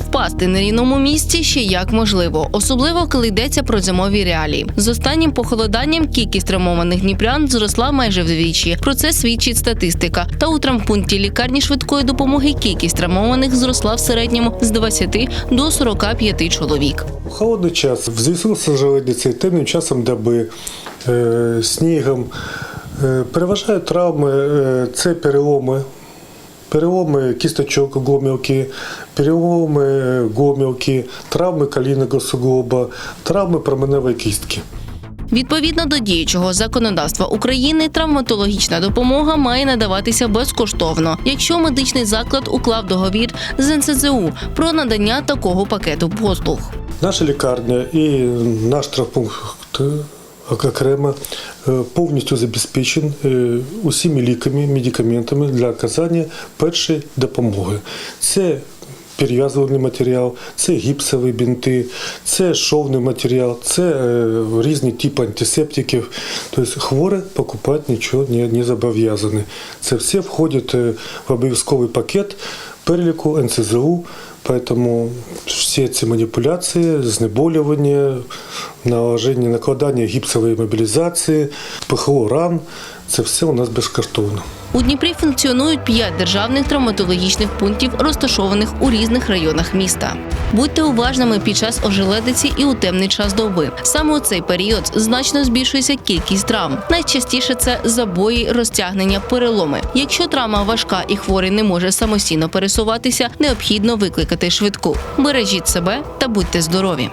Впасти на рівному місці ще як можливо, особливо коли йдеться про зимові реалії. З останнім похолоданням кількість травмованих дніпрян зросла майже вдвічі. Про це свідчить статистика. Та у травмпункті лікарні швидкої допомоги кількість травмованих зросла в середньому з 20 до 45 чоловік. Холодний час в зв'язку з ожеледицею темним часом доби, е, снігом е, переважають травми, е, це переломи. Переломи кісточок гомілки, переломи гомілки, травми колінного суглоба, травми променевої кістки. Відповідно до діючого законодавства України, травматологічна допомога має надаватися безкоштовно, якщо медичний заклад уклав договір з НСЗУ про надання такого пакету послуг. Наша лікарня і наш травмпункт окремо е, повністю забезпечен е, усіма ліками, медикаментами для оказання першої допомоги. Це перев'язувальний матеріал, це гіпсові бінти, це шовний матеріал, це е, різні типи антисептиків. Тобто хворе покупати нічого не, не зобов'язані. Це все входить в обов'язковий пакет переліку НСЗУ. Поэтому всі ці маніпуляції, знеболювання, наложення, накладання гіпсової мобілізації, ПХО ран це все у нас безкоштовно. У Дніпрі функціонують п'ять державних травматологічних пунктів, розташованих у різних районах міста. Будьте уважними під час ожеледиці і у темний час доби. Саме у цей період значно збільшується кількість травм. Найчастіше це забої, розтягнення, переломи. Якщо травма важка і хворий не може самостійно пересуватися, необхідно викликати швидку. Бережіть себе та будьте здорові.